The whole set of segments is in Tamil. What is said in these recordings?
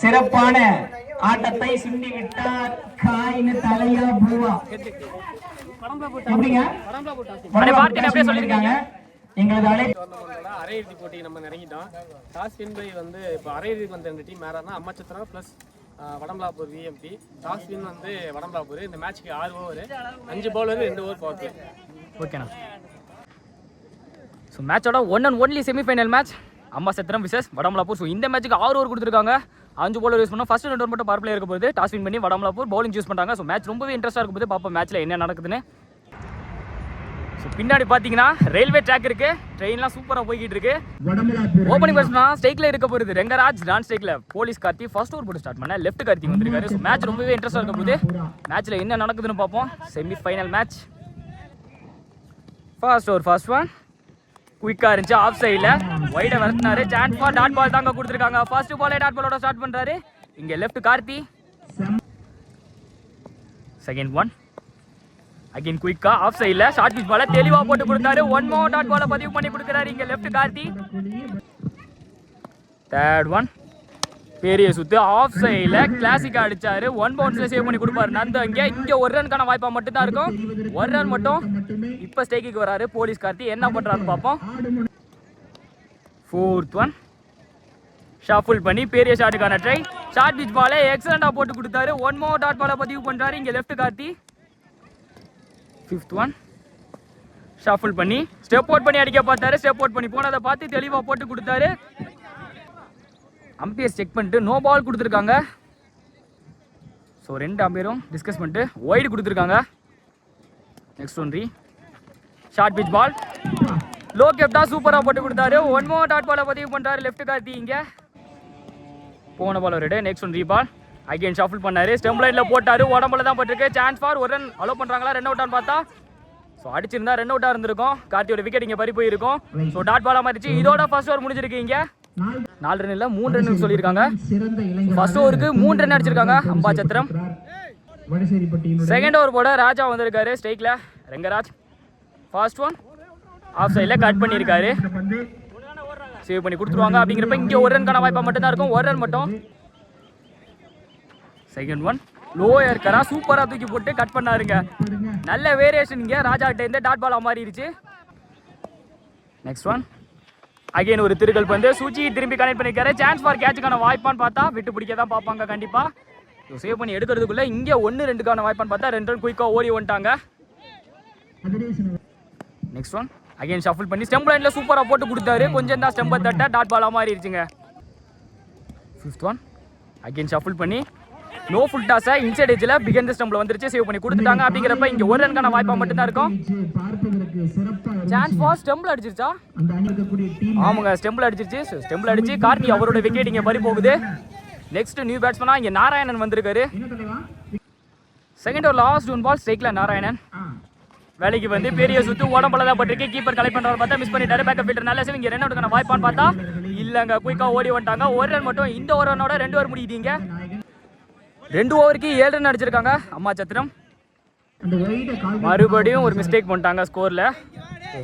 சிறப்பான ஆட்டத்தை சிந்தி விட்டார் காயின்னு தலையா பூவா. எப்படிங்க சொல்லியிருக்காங்க எங்களது டோர்னமெண்ட்டோட அரையிறுதி போட்டி நம்ம நெருங்கிட்டோம் டாஸ் வின் பை வந்து இப்போ அரையிறுதிக்கு வந்த ரெண்டு team யாரானா Ammachatram plus Vadambalapur VMP toss win வந்து வடம்பலாப்பூர் இந்த மேட்ச்க்கு ஆறு ஓவர் அஞ்சு பவுலர் ரெண்டு ஓவர் பவர் ஓகேண்ணா ஸோ மேட்சோட one and only semifinal match Amma Chatram versus Vadamalapur. So இந்த மேட்ச்சுக்கு ஆறு ஓவர் கொடுத்துருக்காங்க. அஞ்சு பவுலர் யூஸ் பண்ணோம். ஃபர்ஸ்ட் ரெண்டு மட்டும் பவர் பிளே இருக்க போகுது. டாஸ் வின் பண்ணி வடமலாப்பூர் பவுலிங் யூஸ் பண்ணுறாங்க ஸோ மேட்ச் ரொம்பவே இன்ட்ரெஸ்ட்டாக இருக்கும் போது பார்ப்போம் மேட்ச்சில் என்ன நடக்குதுன்னு. ஸோ பின்னாடி பார்த்தீங்கன்னா ரயில்வே ட்ராக் இருக்கு. ட்ரெயின்லாம் சூப்பராக போய்கிட்டு இருக்கு. ஓப்பனிங் பேட்ஸ்னா ஸ்ட்ரைக்ல இருக்க போகுது. ரெங்கராஜ் நான் ஸ்ட்ரைக்ல போலீஸ் கார்த்தி ஃபர்ஸ்ட் ஓவர் போட்டு ஸ்டார்ட் பண்ண. லெஃப்ட் கார்த்தி வந்திருக்காரு. ஸோ மேட்ச் ரொம்பவே இன்ட்ரெஸ்டாக இருக்க போகுது. மேட்ச்ல என்ன நடக்குதுன்னு பார்ப்போம் semi final match first over first one குயிக்காக இருந்துச்சு ஆஃப் சைடில் ஒயிடை வரட்டினாரு. சான்ஸ் ஃபார் டாட் பால் தாங்க கொடுத்துருக்காங்க. ஃபர்ஸ்ட் பாலே டாட் பாலோட ஸ்டார்ட் பண்ணுறாரு இங்கே left Karthi. Second one again குயிக்கா ஆஃப் சைடில் ஷார்ட் பிச் பால தெளிவாக போட்டு கொடுத்தாரு. ஒன் மோ டாட் பாலை பதிவு பண்ணி கொடுக்குறாரு இங்கே லெஃப்ட் கார்த்தி. தேர்ட் ஒன் பெரிய சுத்து. ஆஃப் சைடில் கிளாசிக் அடிச்சாரு. ஒன் பவுன்ஸில் சேவ் பண்ணி கொடுப்பாரு நந்த இங்கே இங்கே ஒரு ரன்கான வாய்ப்பா மட்டும்தான் இருக்கும். ஒரு ரன் மட்டும் இப்போ ஸ்டேக்கிக்கு வராரு போலீஸ் கார்த்தி. என்ன பண்ணுறான்னு பார்ப்போம். ஃபோர்த் ஒன் ஷாஃபுல் பண்ணி பெரிய ஷாட்டுக்கான ட்ரை ஷார்ட் பிச் பாலே எக்ஸலண்டாக போட்டு கொடுத்தாரு. ஒன் மோ டாட் பாலை பதிவு பண்ணுறாரு இங்கே left Karthi. Fifth one shuffle பண்ணி ஸ்டெப் அவுட் பண்ணி அடிக்க பார்த்தாரு. ஸ்டெப் அவுட் பண்ணி போனதை பார்த்து தெளிவாக போட்டு கொடுத்தாரு. அம்பையர் செக் பண்ணிட்டு நோ பால் கொடுத்துருக்காங்க. ஸோ ரெண்டு அம்பையரும் டிஸ்கஸ் பண்ணிட்டு ஒய்டு கொடுத்துருக்காங்க. நெக்ஸ்ட் ஒன் ரீ ஷார்ட் பிச் பால் லோ கேப்டா சூப்பராக போட்டு கொடுத்தாரு. ஒன் மோ டாட் பாலை பதிவு பண்ணுறாரு லெஃப்ட் கார்த்தி இங்கே. போன பால் ரெடு. நெக்ஸ்ட் ஒன் ரீ பால் அகைன் ஷஃபிள் பண்ணாரு. ஸ்டெம் லைன்ல போட்டார். உடம்புல தான் போட்டிருக்கு. சான்ஸ் ஃபார் ஒரு ரன் அலோ பண்ணுறாங்களா ரன் அவுட்டான்னு பார்த்தா. ஸோ அடிச்சிருந்தா ரன் அவுட்டாக இருந்திருக்கும். கார்த்தியோட விக்கெட் இங்கே பறி போயிருக்கும். ஸோ டாட் பாலாக மாறிச்சு. இதோட ஃபர்ஸ்ட் ஓவர் முடிஞ்சிருக்கு இங்கே. நாலு ரன் இல்ல மூணு ரன் சொல்லியிருக்காங்க. ஃபர்ஸ்ட் ஓவருக்கு மூணு ரன் அடிச்சிருக்காங்க அம்பா சத்திரம். செகண்ட் ஓவர் போட ராஜா வந்திருக்காரு ஸ்ட்ரைக்ல ரெங்கராஜ் ஃபர்ஸ்ட் ஒன் ஆஃப் சைடில் கட் பண்ணியிருக்காரு. சேவ் பண்ணி கொடுத்துருவாங்க அப்படிங்கிறப்ப இங்கே ஒரு ரன்கான வாய்ப்பாக மட்டும் தான் இருக்கும். ஒரு ரன் மட்டும். செகண்ட் ஒன் லோ ஏற்கரா சூப்பராக தூக்கி போட்டு கட் பண்ணாருங்க. நல்ல வேரியேஷன் இங்கே. ராஜா கிட்ட இருந்து டாட் பால் மாறிடுச்சு நெக்ஸ்ட் ஒன் அகைன் ஒரு திருக்கல் பந்து. சூச்சி திரும்பி கனெக்ட் பண்ணிருக்காரு. சான்ஸ் ஃபார் கேட்சுக்கான வாய்ப்பான்னு பார்த்தா விட்டு பிடிக்க தான் பார்ப்பாங்க கண்டிப்பா. சேவ் பண்ணி எடுக்கிறதுக்குள்ள இங்கே ஒன்று ரெண்டுக்கான வாய்ப்பான்னு பார்த்தா ரெண்டு ரன் குயிக்காக ஓடி வந்துட்டாங்க. நெக்ஸ்ட் ஒன் அகைன் ஷஃபிள் பண்ணி ஸ்டெம்ப் லைனில் சூப்பராக போட்டு கொடுத்தாரு. கொஞ்சம் தான் ஸ்டெம்பை தட்ட டாட் பாலாக மாறிடுச்சுங்க. ஃபிஃப்த் ஒன் அகைன் ஷஃபிள் பண்ணி நோ ஃபுல் டாஸை இன்சைட் ஏஜில் பிகன் ஸ்டம்பில் வந்துருச்சு. சேவ் பண்ணி கொடுத்துட்டாங்க. அப்படிங்கிறப்ப இங்கே ஒரு ரன்கான வாய்ப்பாக மட்டும்தான் இருக்கும். சான்ஸ் ஃபார் ஸ்டெம்பில் அடிச்சிருச்சா? ஆமாங்க ஸ்டெம்பில் அடிச்சிருச்சு. ஸ்டெம்பில் அடிச்சு கார்த்தி அவரோட விக்கெட் இங்கே பறி போகுது. நெக்ஸ்ட் நியூ பேட்ஸ்மனா இங்கே நாராயணன் வந்திருக்காரு. செகண்ட் ஒரு லாஸ்ட் ஒன் பால் ஸ்ட்ரைக்கில் நாராயணன். வேலைக்கு வந்து பெரிய சுத்து உடம்புல தான் பட்டிருக்கு. கீப்பர் கலெக்ட் பண்றவர் பார்த்தா மிஸ் பண்ணிட்டாரு. பேக்கப் ஃபீல்டர் நல்ல சேவ் இங்கே ரன் அவுட்டுக்கான வாய்ப்பான்னு பார்த்தா இல்லைங்க குயிக்காக ஓடி வந்துட்டாங்க. ஒரு ரன் மட்டும் இந்த ஒரு ரன்னோட ரெண்டு ஓவர் முடியுதுங்க ரெண்டு ஓவருக்கு ஏழு ரன் அடிச்சிருக்காங்க. அம்மா சத்திரம். மறுபடியும் ஒரு மிஸ்டேக் பண்ணிட்டாங்க ஸ்கோரில்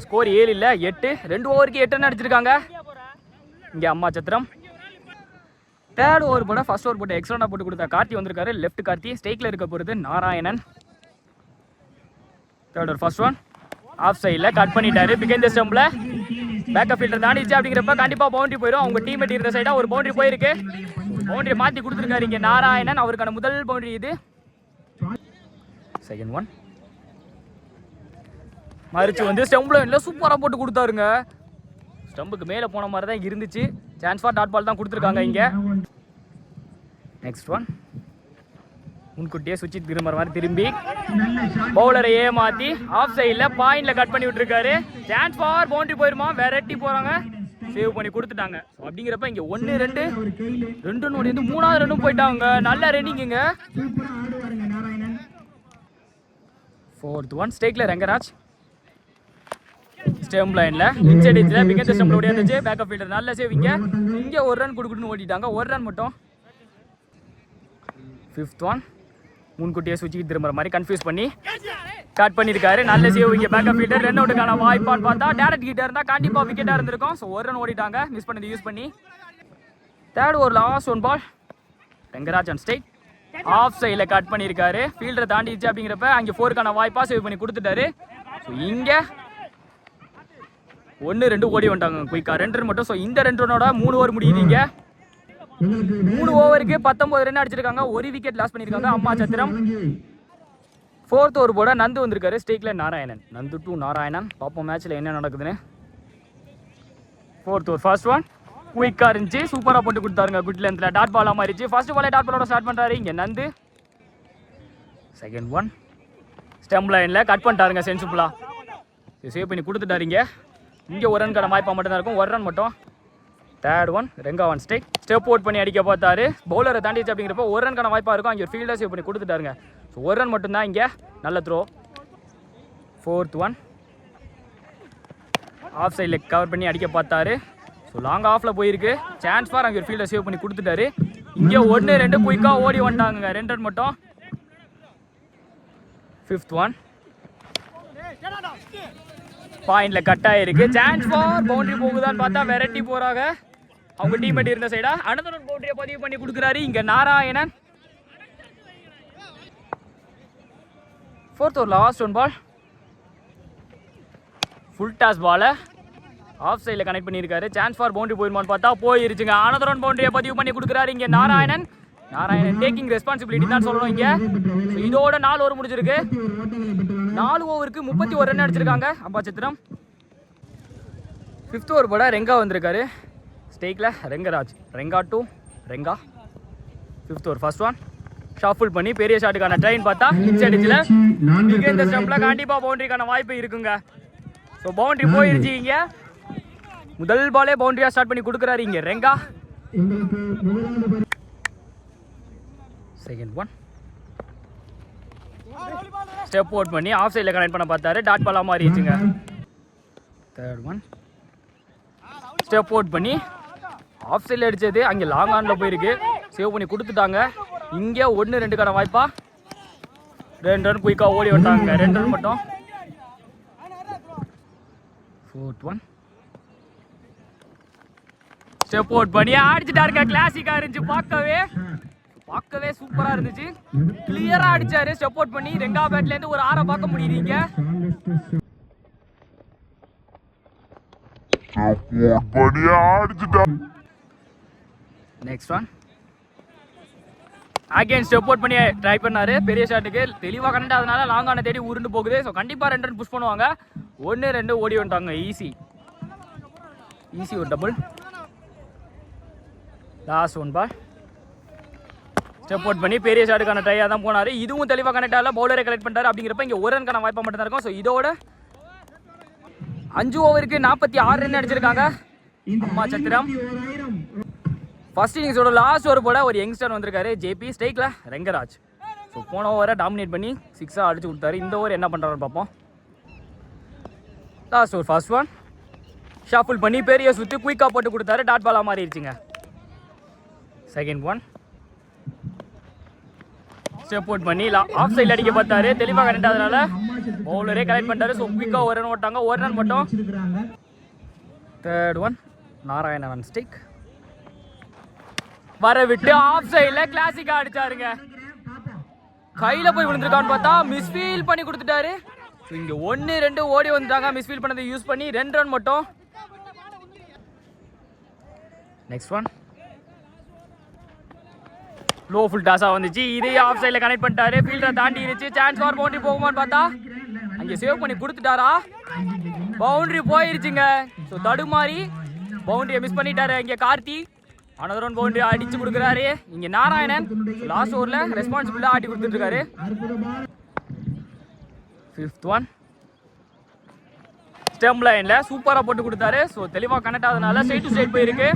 ஸ்கோர் ஏழு இல்லை எட்டு. ரெண்டு ஓவருக்கு எட்டு ரன் அடிச்சிருக்காங்க. இங்கே அம்மா சத்திரம். தேர்ட் ஓவர் போட ஃபர்ஸ்ட் ஓவர் போட்டு எக்ஸ்ட்ரா போட்டு கொடுத்தா கார்த்தி வந்திருக்காரு. லெஃப்ட் கார்த்தி ஸ்டேக்கில் இருக்க போகிறது Narayanan. Third over first one off சைடில் கட் பண்ணிட்டாரு. பிகேந்த ஸ்டம்பில் பேக்கப் ஃபீல்டர் தாண்டிச்சு அப்படிங்கிறப்ப கண்டிப்பாக பவுண்டரி போயிடும் அவங்க டீம் இருந்த சைடாக ஒரு பவுண்டரி போயிருக்கு. பவுண்டரி மாற்றி கொடுத்துருக்காரு இங்கே நாராயணன். அவருக்கான முதல் பவுண்டரி இது. செகண்ட் ஒன் மறிச்சு வந்து ஸ்டம்பில் இல்லை சூப்பராக போட்டு கொடுத்தாருங்க. ஸ்டம்புக்கு மேலே போன மாதிரி தான் இருந்துச்சு. சான்ஸ் ஃபார் டாட் பால் தான் கொடுத்துருக்காங்க இங்கே. நெக்ஸ்ட் ஒன் முன்கூட்டியே சுவிட்ச் திரும்புற மாதிரி திரும்பி. பவுலரை ஏமாத்தி ஆஃப் சைடில் பாயிண்ட்ல கட் பண்ணி விட்டுருக்காரு. சான்ஸ் ஃபார் பவுண்டரி போயிருமா? வெரைட்டி போறாங்க. சேவ் பண்ணி கொடுத்துட்டாங்க. அப்படிங்கிறப்ப இங்க ஒன்று ரெண்டு ரெண்டு ஓடி வந்து மூணாவது ரன்னும் போயிட்டாங்க. நல்ல நாராயணன் ஃபோர்த் ஒன் ஸ்டேக்ல ரங்கராஜ். ஸ்டெம் லைன்ல இன்சைட் ஏஜ்ல பிகெண்ட் ஸ்டெம்ல ஓடி இருந்துச்சு. பேக்கப் ஃபீல்டர் நல்ல சேவ் இங்க. ஒரு ரன் கொடுக்கணும்னு ஓடிட்டாங்க. ஒரு ரன் மட்டும். ஃபிஃப்த் ஒன் முன்கூட்டியே சுவிட்சுக்கு திரும்புற மாதிரி கன்ஃபியூஸ் பண்ணி. கட் பண்ணியிருக்காரு. நல்ல சேவ் இங்கே பேக்கப் ஃபீல்டர் ரன் அவுட்டுக்கான வாய்ப்பான்னு பார்த்தா டேரக்ட் கிட்டே இருந்தால் கண்டிப்பாக விக்கெட்டாக இருந்திருக்கும். ஸோ ஒரு ரன் ஓடிட்டாங்க. மிஸ் பண்ணது யூஸ் பண்ணி. தேர்ட் ஒரு லாஸ்ட் ஒன் பால் ரெங்கராஜ் ஸ்டேட் ஆஃப் சைடில் கட் பண்ணியிருக்காரு. ஃபீல்டரை தாண்டிடுச்சு அப்படிங்கிறப்ப அங்கே ஃபோருக்கான வாய்ப்பாக சேவ் பண்ணி கொடுத்துட்டாரு. ஸோ இங்கே ஒன்று ரெண்டு ஓடி வந்துட்டாங்க குயிக்காக ரெண்டு ரன் மட்டும். ஸோ இந்த ரெண்டு ரன்னோட மூணு ஓவர் முடியுது இங்கே. மூணு ஓவருக்கு பத்தொன்பது ரன் அடிச்சிருக்காங்க. ஒரு விக்கெட் லாஸ் பண்ணியிருக்காங்க. அம்மா சத்திரம். ஃபோர்த் ஓவர் போட நந்து வந்திருக்காரு ஸ்டேக்கில் நாராயணன். நந்து டு நாராயணன். பார்ப்போம் மேட்ச்சில் என்ன நடக்குதுன்னு. ஃபோர்த் ஓவர் ஃபர்ஸ்ட் ஒன் குயிக்காக இருந்துச்சு. சூப்பராக போட்டு கொடுத்தாருங்க. குட் லென்த்தில் டாட் பாலாக மாறிச்சு ஃபர்ஸ்ட் பாலே டாட் பாலோட ஸ்டார்ட் பண்ணுறாரு இங்கே நந்து. செகண்ட் ஒன் ஸ்டெம் லைனில் கட் பண்ணிட்டாருங்க சென்சிபிளா சேவ் பண்ணி கொடுத்துட்டாருங்க இங்கே. ஒரு ரன் கடை வாய்ப்பாக மட்டும்தான் இருக்கும். ஒரு ரன் மட்டும். தேர்ட் ஒன் ரெங்கா ஒன் ஸ்டேக் ஸ்டெப் அவுட் பண்ணி அடிக்க பார்த்தாரு. பவுலரை தாண்டிச்சு அப்படிங்கிறப்போ ஒரு ரன் கடை வாய்ப்பாக இருக்கும். அங்கே ஒரு ஃபீல்டர் சேவ் பண்ணி கொடுத்துட்டாருங்க. ஸோ ஒரு ரன் மட்டும்தான் இங்கே. நல்ல த்ரோ ஃபோர்த் ஒன் ஆஃப் சைடில் கவர் பண்ணி அடிக்க பார்த்தாரு. ஸோ லாங் ஆஃபில் போயிருக்கு. சான்ஸ் ஃபார் அங்கே ஒரு ஃபீல்டை சேவ் பண்ணி கொடுத்துட்டாரு. இங்கே ஒன்று ரெண்டு குயிக்காக ஓடி வந்துட்டாங்க ரெண்டு ரன் மட்டும். ஃபிஃப்த் ஒன் பாயிண்ட்ல கட் ஆயிருக்கு. சான்ஸ் ஃபார் பவுண்டரி போகுதான்னு பார்த்தா வெரைட்டி போறாங்க. அவங்க டீம்மேட் இருந்த சைடா அனந்தரன் பவுண்டரியை பதிவு பண்ணி கொடுக்குறாரு. இங்க நாராயணன். ஃபோர்த் ஒரு last one ball full toss பாலை ஆஃப் சைடில் கனெக்ட் பண்ணியிருக்காரு. சான்ஸ் ஃபார் பவுண்டரி போயிருமான்னு பார்த்தா போயிருச்சுங்க. அனந்தரன் பவுண்டரியை பதிவு பண்ணி கொடுக்குறாரு இங்கே நாராயணன். நாராயணன் டேக்கிங் ரெஸ்பான்சிபிலிட்டி தான் சொல்லணும் இங்கே. இதோட நாலு ஓவர் முடிஞ்சிருக்கு. நாலு ஓவருக்கு முப்பத்தி ஒரு ரன் அடிச்சிருக்காங்க அப்பா சித்திரம் ஃபிஃப்த் ஓவர் போட ரெங்கா வந்திருக்காரு. ஸ்டேக்கில் Rengaraj. Renga to Renga. Fifth over first one shuffle பண்ணி பெரிய ஷாட்டுக்கான ட்ரெயின் பார்த்தா ஹிட்ஸ் அடிச்சுல. இங்கே இந்த ஸ்டெம்பில் கண்டிப்பாக பவுண்டரிக்கான வாய்ப்பு இருக்குங்க. ஸோ பவுண்டரி போயிருச்சு இங்கே. முதல் பாலே பவுண்டரியாக ஸ்டார்ட் பண்ணி கொடுக்குறாரு இங்கே. Renga. Second one step out பண்ணி ஆஃப் சைடில் கனெக்ட் பண்ண பார்த்தாரு. டாட் பாலாக மாறிடுச்சுங்க. தேர்ட் ஒன் ஸ்டெப் அவுட் பண்ணி ஆஃப் சைடில் அடித்தது அங்கே லாங் ஆனில் போயிருக்கு. சேவ் பண்ணி கொடுத்துட்டாங்க. இங்கே ஒன்று ரெண்டுக்கான வாய்ப்பா? ரெண்டு ரன் குயிக்காக ஓடி வந்துட்டாங்க ரெண்டு ரன் மட்டும் ஃபோர்த் ஒன் ஸ்டெப் அவுட் பண்ணி அடிச்சுட்டாருங்க கிளாசிக்காக இருந்துச்சு. பார்க்கவே. பார்க்கவே சூப்பரா இருந்துச்சு. கிளியரா அடிச்சாரு ஸ்டெப் அவுட் பண்ணி ரெங்கா பேட்ல இருந்து ஒரு ஆற பார்க்க முடியுதுங்க next one again step out பண்ணி ட்ரை பண்ணாரு. பெரிய ஷாட்டுக்கு தெளிவாக கனெக்ட் அதனால லாங் ஆன தேடி உருண்டு போகுது. ஸோ கண்டிப்பாக ரெண்டு ரன் புஷ் பண்ணுவாங்க. ஒன்று ரெண்டு ஓடி வந்துட்டாங்க. ஈஸி ஈஸி ஒரு double last one ball step out பண்ணி பெரிய ஷாட்டுக்கான ட்ரையாக தான் போனார். இதுவும் தெளிவாக கனெக்ட் ஆகல. பவுலரை கலெக்ட் பண்ணுறாரு அப்படிங்கிறப்ப இங்கே ஒரு ரன்கான வாய்ப்பாக மட்டும்தான் இருக்கும். ஸோ இதோட அஞ்சு ஓவருக்கு நாற்பத்தி ஆறு ரன் அடிச்சிருக்காங்க. அம்மா சத்திரம். ஃபர்ஸ்ட் இன்னிங்ஸோட லாஸ்ட் ஒரு போட ஒரு யங்ஸ்டர் வந்திருக்காரு ஜேபி ஸ்டேக்கில் ரெங்கராஜ். ஸோ போன ஓவரை டாமினேட் பண்ணி சிக்ஸாக அடிச்சு கொடுத்தாரு. இந்த ஓவர் என்ன பண்ணுறாருன்னு பார்ப்போம். Last over first one shuffle பண்ணி பெரிய சுற்றி குயிக்காக போட்டு கொடுத்தாரு. டாட் பாலாக மாறிடுச்சுங்க. செகண்ட் ஒன் ஸ்டெப் அவுட் பண்ணி ஆஃப் சைடில் அடிக்க பார்த்தாரு. தெளிவாக கரெக்ட் அதனால பவுலரே கரெக்ட் பண்ணிட்டாரு. ஸோ குயிக்காக ஒரு ரன் ஓட்டாங்க. ஒரு ரன் மட்டும். தேர்ட் ஒன் நாராயணன் ஸ்டிக் வர விட்டு ஆஃப் சைடில் கிளாசிக்காக அடிச்சாருங்க. கையில் போய் விழுந்திருக்கான்னு பார்த்தா மிஸ்ஃபீல் பண்ணி கொடுத்துட்டாரு. இங்கே ஒன்று ரெண்டு ஓடி வந்துட்டாங்க. மிஸ்ஃபீல் பண்ணதை யூஸ் பண்ணி ரெண்டு ரன் மட்டும். நெக்ஸ்ட் ஒன் லோ ஃபுல் டாஸாக வந்துச்சு. இதே ஆஃப் சைடில் கனெக்ட் பண்ணிட்டாரு. ஃபீல்டரை தாண்டி இருந்துச்சு சான்ஸ் ஃபார் பவுண்டரி போகுமான்னு பார்த்தா அங்கே சேவ் பண்ணி கொடுத்துட்டாரா? பவுண்டரி போயிருச்சுங்க. ஸோ தடுமாறி பவுண்டரியை மிஸ் பண்ணிட்டாரு இங்கே கார்த்தி. அனதரன் பவுண்டரி அடிச்சு கொடுக்குறாரு. இங்கே நாராயணன் லாஸ்ட் ஓவரில் ரெஸ்பான்சிபிளாக ஆட்டி கொடுத்துட்ருக்காரு ஃபிஃப்த் ஒன் ஸ்டெம் லைனில் சூப்பராக போட்டு கொடுத்தாரு. ஸோ தெளிவாக கனெக்ட் ஆகுதுனால ஸ்ட்ரைட் டு ஸ்ட்ரைட் போயிருக்கு.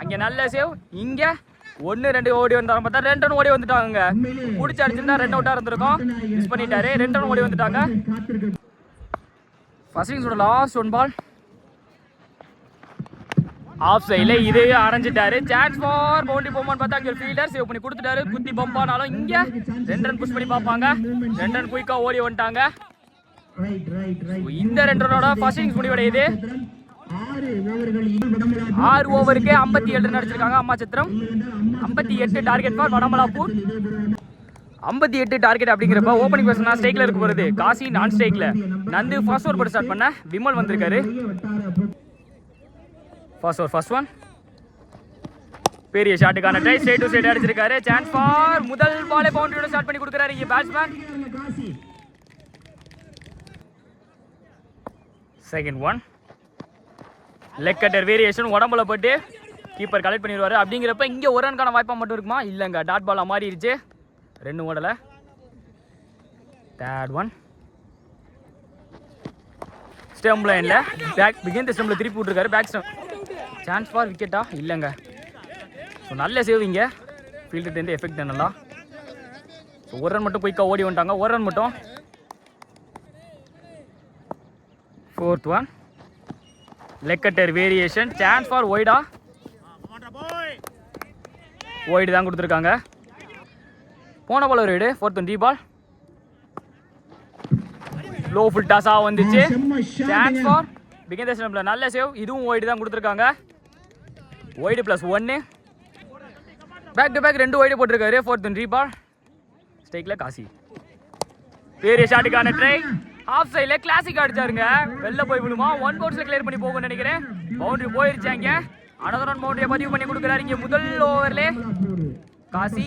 அங்கே நல்ல சேவ் இங்கே ஒன்று ரெண்டு ஓடி வந்தாங்க பார்த்தா ரெண்டு ரன் ஓடி வந்துட்டாங்க பிடிச்சி அடிச்சிருந்தா ரெண்டு அவுட்டாக இருந்திருக்கும். மிஸ் பண்ணிட்டாரு. ரெண்டு ரன் ஓடி வந்துட்டாங்க. ஃபர்ஸ்ட் இன்னிங்ஸோட லாஸ்ட் ஒன் பால் ஆஃப் சைடில் இதையே அரைஞ்சிட்டாரு. சான்ஸ் ஃபார் பவுண்டரி போமான்னு பார்த்தா அங்கே ஃபீல்டர் சேவ் பண்ணி கொடுத்துட்டாரு. குத்தி பம்பானாலும் இங்கே ரெண்டு ரன் புஷ் பண்ணி பார்ப்பாங்க. ரெண்டு ரன் குயிக்காக ஓடி வந்துட்டாங்க. இந்த ரெண்டு ரனோட ஃபர்ஸ்ட் இன்னிங்ஸ் முடிவடையுது. ஆறு இது ஆறு ஓவருக்கு ஐம்பத்தி ஏழு ரன் அடிச்சிருக்காங்க அம்மா சித்திரம். ஐம்பத்தி எட்டு டார்கெட் ஃபார் வடமலாப்பூர். ஐம்பத்தி எட்டு டார்கெட் அப்படிங்கிறப்ப ஓப்பனிங் பேசனா ஸ்ட்ரைக்கில் இருக்க போகிறது காசி நான் ஸ்ட்ரைக்ல நந்து ஃபர்ஸ்ட் ஓவர் போட்டு ஸ்டார்ட் பண்ண. விமல் வந்திருக்காரு. ஃபர்ஸ்ட் ஓவர் ஃபர்ஸ்ட் ஒன் பெரிய ஷாட்டுக்கான ட்ரை ஸ்ட்ரைட் டு ஸ்ட்ரைட் அடிச்சிருக்காரு. சான்ஸ் ஃபார் முதல் பாலே பவுண்டரியோட ஸ்டார்ட் பண்ணி கொடுக்குறாரு இங்கே batsman second one leg cutter variation உடம்புல போட்டு கீப்பர் கலெக்ட் பண்ணிடுவாரு. அப்படிங்கிறப்ப இங்கே ஒரு ரன்கான வாய்ப்பாக மட்டும் இருக்குமா? இல்லைங்க. டாட் பாலாக மாறிடுச்சு. ரெண்டு ஓடலை தேர்ட் ஒன் ஸ்டெம் லைனில் பேக் பிகின் ஸ்டெம்பில் திருப்பி விட்ருக்காரு பேக் ஸ்டெம் சான்ஸ் ஃபார் விக்கெட்டா இல்லைங்க. ஸோ நல்ல சேவிங்க ஃபீல்டுலேருந்து எஃபெக்ட் நல்லா ஸோ ஒரு ரன் மட்டும் குயிக்காக ஓடி வந்துட்டாங்க. ஒரு ரன் மட்டும். Fourth one leg cutter variation chance for ஒய்டா wide தான் கொடுத்துருக்காங்க. போன பால் ஒரு வீடு. Fourth one ball low full டாஸாக வந்துச்சு. சான்ஸ் ஃபார் பிகன் தர்ஷனில் நல்ல சேவ் இதுவும் ஒய்டு தான் கொடுத்துருக்காங்க. ஒய்டு ப்ளஸ் ஒன்று பேக் டு பேக் ரெண்டு ஒய்டு போட்டிருக்காரு. ஃபோர்த் ஒன் பால் ஸ்டேக்கில் காசி. பெரிய ஷாட்டுக்கான ட்ரை ஆஃப் சைடில் கிளாசிக் அடிச்சாருங்க. வெளில போய் விழுமா? ஒன் பவுன்ஸில் கிளியர் பண்ணி போகும்னு நினைக்கிறேன். பவுண்டரி போயிருச்சாங்க அனதர் ஒன் பவுண்டரியை பதிவு பண்ணி கொடுக்குறாரு. இங்கே முதல் ஓவரில் காசி.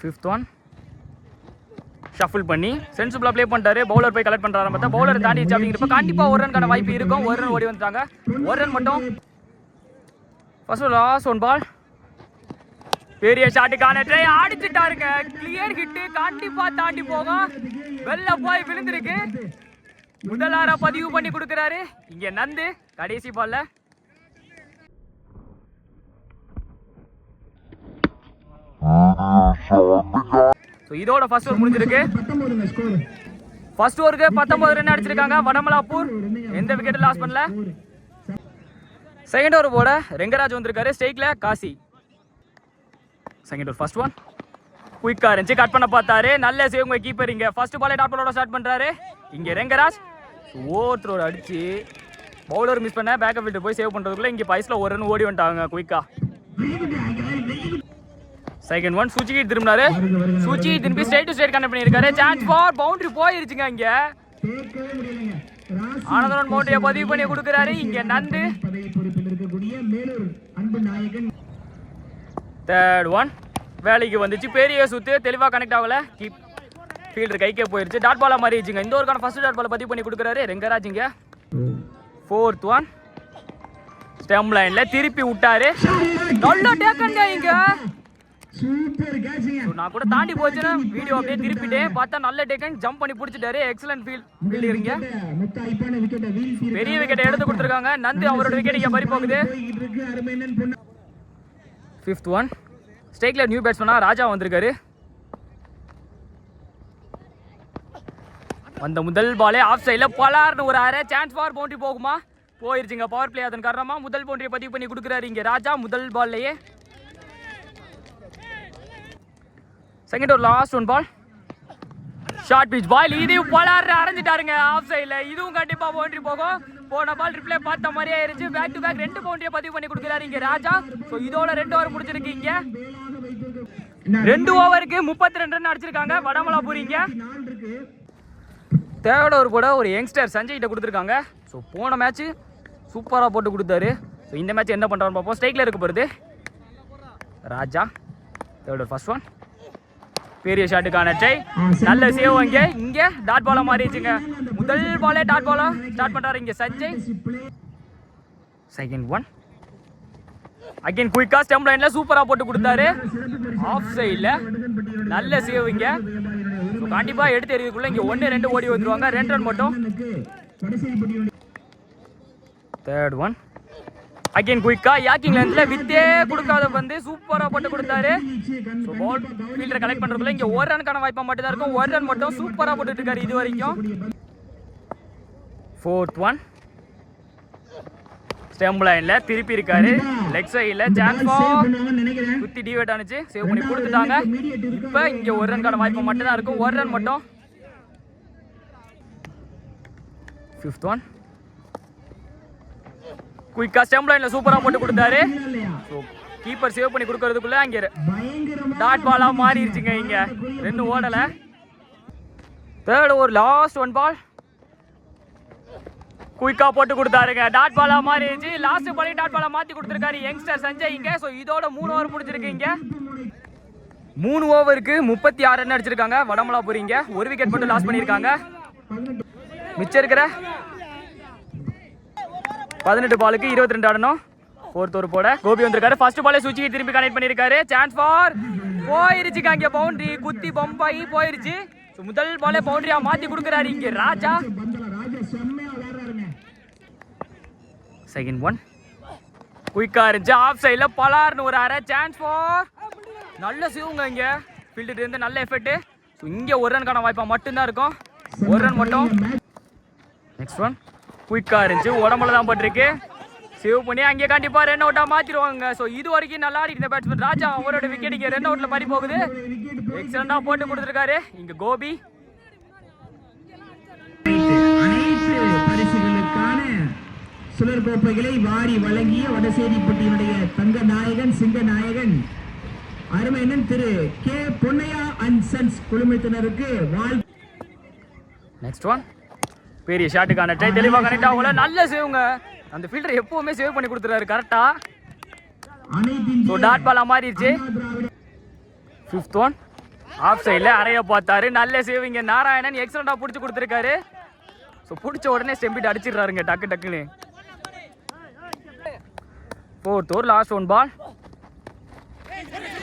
ஃபிஃப்த் ஒன் ஷஃபிள் பண்ணி சென்சிபிளாக ப்ளே பண்ணிட்டாரு. பவுலர் போய் கலெக்ட் பண்ணுறாரு பார்த்தா பவுலர் தாண்டிச்சு அப்படிங்கிறப்ப கண்டிப்பாக ஒரு ரன்கான வாய்ப்பு இருக்கும். ஒரு ரன் ஓடி வந்துட்டாங்க. ஒரு ரன் மட்டும் ஃபர்ஸ்ட் லாஸ்ட் ஒன் பால் பெரிய ஷாட்டுக்கான ட்ரை அடிச்சுட்டாருங்க கிளியர் ஹிட்டு கண்டிப்பா தாண்டி போகும் வெளில போய் விழுந்திருக்கு. முதலார பதிவு பண்ணி கொடுக்குறாரு. இங்க நந்து கடைசி பால்ல இதோட ஃபர்ஸ்ட் ஓவர் முடிஞ்சிருக்கு. ஃபர்ஸ்ட் ஓவருக்கு பத்தொன்பது ரன் அடிச்சிருக்காங்க. வடமலாப்பூர். எந்த விக்கெட்டும் லாஸ் பண்ணல? செகண்ட் ஓவர் போட ரெங்கராஜ் வந்திருக்காரு. ஸ்டேக்கில் Kasi. Second over first one குயிக்கா இருந்துச்சு. கட் பண்ண பார்த்தாரு. நல்ல சேவ் உங்கள் கீப்பர் இங்கே. ஃபர்ஸ்ட் பாலே டாட் பாலோட ஸ்டார்ட் பண்ணுறாரு இங்கே ரெங்கராஜ். ஓவர் அடித்து பவுலர் மிஸ் பண்ண பேக்கப் ஃபீல்டு போய் சேவ் பண்ணுறதுக்குள்ளே இங்கே பைஸில் ஒரு ரன் ஓடி வந்துட்டாங்க குயிக்கா செகண்ட் ஒன் சுச்சி திரும்பினாரு. சுச்சி திரும்பி ஸ்ட்ரைட் டு ஸ்ட்ரைட் கனெக்ட் பண்ணியிருக்காரு. சான்ஸ் ஃபார் பவுண்டரி போயிருச்சுங்க இங்கே. ஆனந்தன் பவுண்டரியை பதிவு பண்ணி கொடுக்குறாரு. இங்க நந்து. தேர்ட் ஒன் வேலைக்கு வந்துச்சு. பெரிய சுத்து. தெளிவாக கனெக்ட் ஆகல. கீப் ஃபீல்டர் கைக்கே போயிருச்சு. டாட் பாலா மாறிடுச்சுங்க. இந்த ஒருக்கான ஃபர்ஸ்ட் டாட் பாலை பதிவு பண்ணி கொடுக்குறாரு. இங்க. ஃபோர்த் ஒன் ஸ்டெம் லைன்ல திருப்பி விட்டாரு. நல்ல டேக்கன்ங்க இங்க. நான் கூட தாண்டி போச்சுன்னு வீடியோ அப்படியே திருப்பிட்டேன் பார்த்தா நல்ல டேக்கன் ஜம்ப் பண்ணி பிடிச்சிட்டாரு. எக்ஸலன்ட் ஃபீல் ஃபீல்டிங்க பெரிய விக்கெட்டை எடுத்து கொடுத்துருக்காங்க. நந்து அவரோட விக்கெட் இங்க பறி போகுது. ஃபிஃப்த் ஒன் ஸ்டேக்ல நியூ பேட்ஸ்மனா ராஜா வந்திருக்காரு. வந்த முதல் பாலே ஆஃப் சைடில் பலார்னு ஒரு அரை சான்ஸ் ஃபார் பவுண்டரி போகுமா? போயிருச்சுங்க. பவர் பிளே அதன் காரணமா முதல் பவுண்டரியை பதிவு பண்ணி கொடுக்குறாரு இங்க ராஜா. முதல் பால்லையே செகண்ட் ஒரு last one ball short pitch ball இதையும் பலாறு அரைஞ்சிட்டாருங்க ஆஃப் சைடில் இதுவும் கண்டிப்பாக பவுண்டரி போகும். போன பால் ரிப்ளே பார்த்த மாதிரியே ஆயிருச்சு. பேக் டு பேக் ரெண்டு பவுண்டரியை பதிவு பண்ணி கொடுக்குறாரு இங்கே ராஜா. ஸோ இதோட ரெண்டு ஓவர் முடிச்சிருக்கு ரெண்டு ஓவருக்கு முப்பத்தி ரெண்டு ரன் அடிச்சிருக்காங்க வடமலாபுரி இங்க. நாள் கூட ஒரு யங்ஸ்டர் சஞ்சய்கிட்ட கொடுத்துருக்காங்க. ஸோ போன மேட்ச்சு சூப்பராக போட்டு கொடுத்தாரு. ஸோ இந்த மேட்ச் என்ன பண்ணுறான்னு பார்ப்போம். ஸ்ட்ரைக்கில் இருக்க போகிறது ராஜா தேர்ட் ஃபர்ஸ்ட் ஒன் பெரிய ஷாட்டுக்கான ட்ரை நல்ல சேவ் இங்கே இங்கே டாட் பாலா மாறிடுச்சுங்க. முதல் பாலே டாட் பாலா. ஸ்டார்ட் பண்ணுறாரு இங்கே சஞ்சய். செகண்ட் ஒன் அகைன் குயிக்கா ஸ்டெம் லைனில் சூப்பராக போட்டு கொடுத்தாரு. ஆஃப் சைடில் நல்ல சேவ் இங்கே. கண்டிப்பாக எடுத்து எறியதுக்குள்ள இங்கே ஒன்று ரெண்டு ஓடி வந்துடுவாங்க ரெண்டு ரன் மட்டும். தேர்ட் ஒன் அகைன் குயிக்கா யாக்கிங் லென்த்ல வித்தே கொடுக்காத வந்து சூப்பரா போட்டு கொடுத்தாரு. ஸோ பால் ஃபீல்டர் கலெக்ட் பண்றதுக்குள்ள இங்க ஒரு ரனுக்கான வாய்ப்பா மட்டும் தான் இருக்கும். ஒரு ரன் மட்டும் சூப்பரா போட்டுட்டு இருக்காரு இது வரைக்கும். ஃபோர்த் ஒன் ஸ்டெம் லைன்ல திருப்பி இருக்காரு. லெக் சைடுல சான்ஸ் குத்தி டிவேட் ஆனிச்சு சேவ் பண்ணி கொடுத்துட்டாங்க. இப்போ இங்க ஒரு ரன்கான வாய்ப்பு மட்டும் தான் இருக்கும். ஒரு ரன் மட்டும். ஃபிஃப்த் ஒன் குயிக்கா ஸ்டெம் லைன்ல சூப்பரா போட்டு கொடுத்தாரு. ஸோ கீப்பர் சேவ் பண்ணி கொடுக்கறதுக்குள்ள அங்கே டாட் பாலா மாறிடுச்சுங்க இங்க. ரெண்டு ஓடல. தேர்ட் ஒரு லாஸ்ட் ஒன் பால் குயிக்கா போட்டு கொடுத்தாருங்க. டாட் பாலா மாறிடுச்சு. லாஸ்ட் பாலையும் டாட் பாலா மாத்தி கொடுத்துருக்காரு யங்ஸ்டர் சஞ்சய் இங்க. ஸோ இதோட மூணு ஓவர் முடிஞ்சிருக்கு இங்க. மூணு ஓவருக்கு முப்பத்தி ஆறு ரன் அடிச்சிருக்காங்க. வடமலா இங்க. ஒரு விக்கெட் மட்டும் லாஸ் பண்ணியிருக்காங்க. மிச்சம் இருக்கிற பதினெட்டு பாலுக்கு இருபத்தி ரெண்டு ஆடணும். ஃபோர்த் ஒரு போட. கோபி வந்திருக்காரு. ஃபர்ஸ்ட் பாலே சுச்சி திருப்பி கனெக்ட் பண்ணியிருக்காரு. சான்ஸ் ஃபார் போயிருச்சுங்க அங்கே பவுண்டரி குத்தி பம்பாயி போயிருச்சு. முதல் பாலே பவுண்டரியா மாத்தி கொடுக்குறாரு இங்க ராஜா. செகண்ட் ஒன் குயிக்கா இருந்துச்சு. ஆஃப் சைடில் பலார்னு ஒரு அரை. சான்ஸ் ஃபார் நல்ல சிவங்க இங்க. ஃபீல்டு இருந்து நல்ல எஃபெக்ட் ஸோ இங்கே ஒரு ரன்கான வாய்ப்பா மட்டும்தான் இருக்கும். ஒரு ரன் மட்டும். நெக்ஸ்ட் ஒன் குயிக்கா இருந்துச்சு. உடம்புல தான் பட்டிருக்கு. சேவ் பண்ணி அங்கே கண்டிப்பா ரன் அவுட்டா மாத்திடுவாங்க. ஸோ இது வரைக்கும் நல்லா ஆடிட்டு பேட்ஸ்மேன் ராஜா அவரோட விக்கெட் இங்கே ரன் அவுட்ல பறி போகுது. எக்ஸலண்டா போட்டு கொடுத்துருக்காரு. இங்க கோபி. சுழற் கோப்பைகளை வாரி வழங்கிய வடசேரிப்பட்டியினுடைய தங்க நாயகன் சிங்க நாயகன் அருமையண்ணன் Thiru K Ponnaiya and sons குழுமத்தினருக்கு வாழ் நெக்ஸ்ட் ஒன் பெரிய ஷாட்டுக்கான ட்ரை தெளிவாக கனெக்ட் ஆகல. நல்ல சேவுங்க அந்த ஃபீல்டர் எப்பவுமே சேவ் பண்ணி கொடுத்துறாரு கரெக்டா ஸோ டாட் பாலா மாறிடுச்சு ஃபிஃப்த் ஒன் ஆஃப் சைடில் அறைய பார்த்தாரு. நல்ல சேவிங்க நாராயணன். எக்ஸலண்டாக பிடிச்சி கொடுத்துருக்காரு. ஸோ பிடிச்ச உடனே ஸ்டெம்பிட் அடிச்சிடுறாருங்க. டக்கு டக்குன்னு. Fourth over last one ball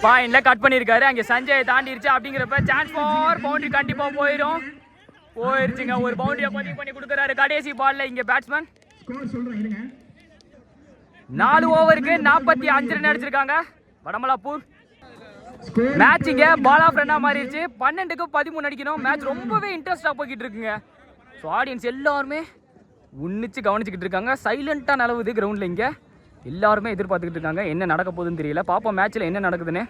பாயிண்டில் கட் பண்ணியிருக்காரு. அங்கே சஞ்சயை தாண்டிடுச்சு அப்படிங்கிறப்ப சான்ஸ் ஃபார் பவுண்டரி கண்டிப்பாக போயிடும் போயிருச்சுங்க. ஒரு பவுண்டரியை பதிவு பண்ணி கொடுக்குறாரு கடைசி பால்ல இங்கே பேட்ஸ்மேன் நாலு ஓவருக்கு நாற்பத்தி அஞ்சு ரன் அடிச்சிருக்காங்க. வடமலாப்பூர். மேட்ச் இங்க பால் ஆஃப் ரன்னா மாறிடுச்சு. பன்னெண்டுக்கு பதிமூணு அடிக்கணும். மேட்ச் ரொம்பவே இன்ட்ரெஸ்டாக போய்கிட்டு இருக்குங்க. ஸோ ஆடியன்ஸ் எல்லாருமே உன்னிச்சு கவனிச்சுக்கிட்டு இருக்காங்க. சைலண்ட்டாக நிலவுது கிரவுண்டில் இங்கே. எல்லாருமே எதிர்பார்த்துக்கிட்டு இருக்காங்க. என்ன நடக்க போகுதுன்னு தெரியல. பாப்போம் மேட்ச்சில் என்ன நடக்குதுன்னு.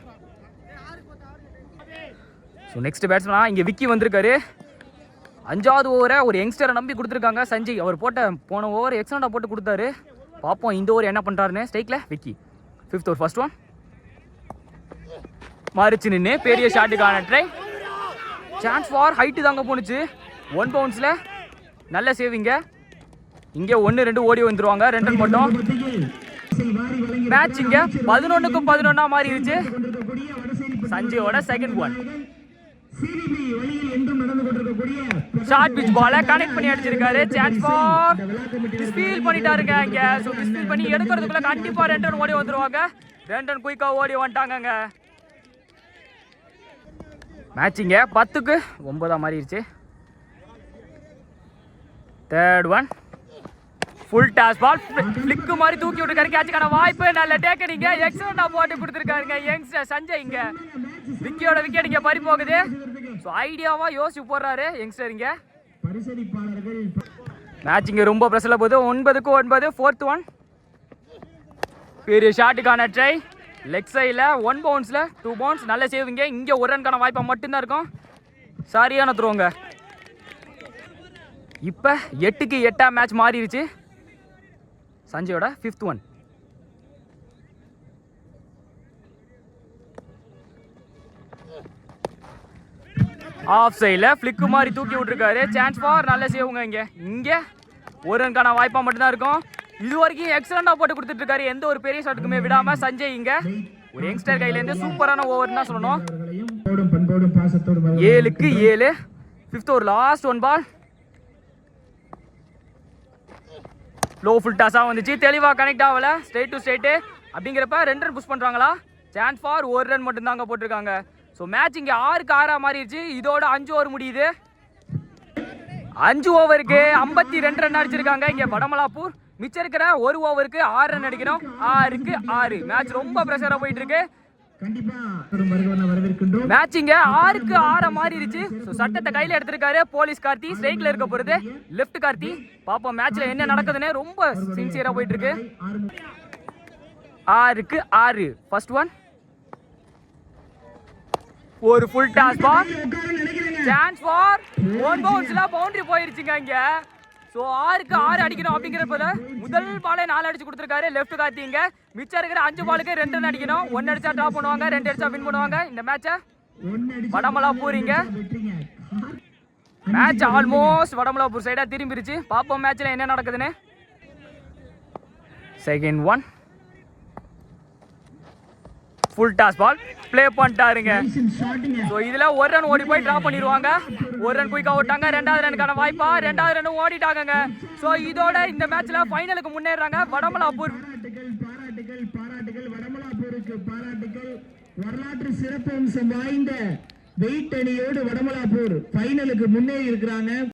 ஸோ நெக்ஸ்ட் பேட்ஸ்மனா இங்கே விக்கி வந்திருக்காரு. அஞ்சாவது ஓவரை ஒரு யங்ஸ்டரை நம்பி கொடுத்துருக்காங்க சஞ்சய். அவர் போட்ட போன ஓவர் எக்ஸலண்டாக போட்டு கொடுத்தாரு. பார்ப்போம் இந்த ஓவர் என்ன பண்ணுறாருன்னு ஸ்ட்ரைக்கில் Vicky. Fifth over first one மறிச்சு நின்று பெரிய ஷாட்டுக்கான ட்ரை சான்ஸ் ஃபார் ஹைட்டு தாங்க போணுச்சு. ஒன் பவுன்ஸில் நல்ல சேவிங்க இங்கே ஒன்று ரெண்டு ஓடி வந்துருவாங்க. ரெண்டு மட்டும். மேட்ச் இங்கே பதினொன்றுக்கும் பதினொன்றா மாறிடுச்சு. சஞ்சயோட செகண்ட் ஒன் சிடிபி வழியில் என்றும் நடந்து கொண்டிருக்கக்கூடிய ஷார்ட் பிச் பாலை கனெக்ட் பண்ணி அடிச்சிருக்காரு. சான்ஸ் ஃபார் ஃபீல் பண்ணிட்டாருங்க இங்க. ஸோ ஃபீல் பண்ணி எடுக்கிறதுக்குள்ள கண்டிப்பா ரெண்டு ரன் ஓடி வந்துருவாங்க. ரெண்டு ரன் குயிக்கா ஓடி வந்துட்டாங்கங்க. மேட்சிங்க பத்துக்கு ஒன்பதா மாறிடுச்சு third one full toss ball flick மாதிரி தூக்கி விட்டுருக்காரு. கேட்சுக்கான வாய்ப்பு நல்ல டேக்கடிங்க எக்ஸலண்டாக போட்டு கொடுத்துருக்காருங்க. யங்ஸ்டர் சஞ்சய் இங்கே. விக்கியோட விக்கெட் இங்கே பறி போகுது. ஸோ ஐடியாவாக யோசிச்சு போடுறாரு யங்ஸ்டர் இங்கே. மேட்ச் இங்கே ரொம்ப ப்ரெஸ்ஸில் போகுது. ஒன்பதுக்கு ஒன்பது ஃபோர்த் ஒன் பெரிய ஷாட்டுக்கான ட்ரை லெக் சைடில் ஒன் பவுன்ஸில் டூ பவுன்ஸ் நல்ல சேவிங்க இங்கே. ஒரு ரன்கான வாய்ப்பாக மட்டும்தான் இருக்கும். சரியான த்ரோங்க இப்போ எட்டுக்கு எட்டாக மேட்ச் மாறிடுச்சு. சஞ்சயோட ஃபிஃப்த் ஒன் ஆஃப் சைடில் ஃப்ளிக்கு மாதிரி தூக்கி விட்டுருக்காரு. சான்ஸ் ஃபார் நல்ல சேவுங்க இங்கே. இங்கே ஒரு ரன்கான வாய்ப்பாக மட்டும்தான் இருக்கும். இது வரைக்கும் எக்ஸலண்டாக போட்டு கொடுத்துட்டு இருக்காரு எந்த ஒரு பெரிய ஷாட்டுக்குமே விடாம சஞ்சய் இங்கே ஒரு யங்ஸ்டர் கையிலேருந்து சூப்பரான ஓவர் தான் சொல்லணும். ஏழுக்கு ஏழு. ஃபிஃப்த் ஒரு last one ball low full டாஸாக வந்துச்சு. தெளிவாக கனெக்ட் ஆகல. ஸ்ட்ரெயிட் டு ஸ்ட்ரெயிட்டு அப்படிங்கிறப்ப ரெண்டு ரன் புஷ் பண்ணுறாங்களா சான்ஸ் ஃபார் ஒரு ரன் மட்டும்தாங்க போட்டிருக்காங்க. ஸோ மேட்ச் இங்கே ஆறுக்கு ஆறாக மாறிடுச்சு. இதோட அஞ்சு ஓவர் முடியுது. அஞ்சு ஓவருக்கு ஐம்பத்தி ரெண்டு ரன் அடிச்சிருக்காங்க. இங்கே வடமலாப்பூர். மிச்சம் இருக்கிற ஒரு ஓவருக்கு ஆறு ரன் அடிக்கணும். ஆறுக்கு ஆறு. மேட்ச் ரொம்ப ப்ரெஷராக போயிட்டு இருக்கு. கண்டிப்பா ஒரு வருகவன வரவேற்கின்றோம். மேட்ச் இங்க ஆறுக்கு ஆற மாறிடுச்சு. ஸோ சட்டத்தை கையில எடுத்திருக்காரு. போலீஸ் கார்த்தி ஸ்ட்ரைக்ல இருக்க போறது. லெஃப்ட் கார்த்தி. பாப்போம் மேட்ச்ல என்ன நடக்குதுன்னு ரொம்ப சின்சியரா போயிட்டு இருக்கு ஆறுக்கு ஆறு. ஃபர்ஸ்ட் ஒன் ஒரு full toss ball chance for one பவுன்ஸ்ல boundary போயிருச்சுங்க இங்க. ஸோ ஆறுக்கு ஆறு அடிக்கணும் அப்படிங்கிறப்ப முதல் பாலே நாலு அடிச்சு கொடுத்துருக்காரு. லெஃப்ட் காத்திங்க மிச்சம் இருக்கிற அஞ்சு பாலுக்கு ரெண்டு ரன் அடிக்கணும். ஒன்னு அடிச்சா ட்ராப் பண்ணுவாங்க ரெண்டு அடிச்சா வின் பண்ணுவாங்க. இந்த மேட்சை வடமலா பூரிங்க மேட்ச் ஆல்மோஸ்ட் வடமலா பூர் சைடாக திரும்பிருச்சு. பாப்போம் மேட்ச்சில் என்ன நடக்குதுன்னு. Second one full toss ball play பண்ணிட்டாருங்க. So இதுல ஒரு ரன் ஓடி போய் டிராப் பண்ணிடுவாங்க. ஒரு ரன் குயிக்கா ஓட்டாங்க. ரெண்டாவது ரனுக்கான வாய்ப்பா? ரெண்டாவது ரன் ஓடிட்டாங்கங்க. ஸோ இதோட இந்த மேட்ச்ல ஃபைனலுக்கு முன்னேறாங்க. வடமலாப்பூர். வரலாற்று சிறப்பு அம்சம் வாய்ந்த வெயிட் அணியோடு வடமலாப்பூர் ஃபைனலுக்கு முன்னேறி இருக்கிறாங்க.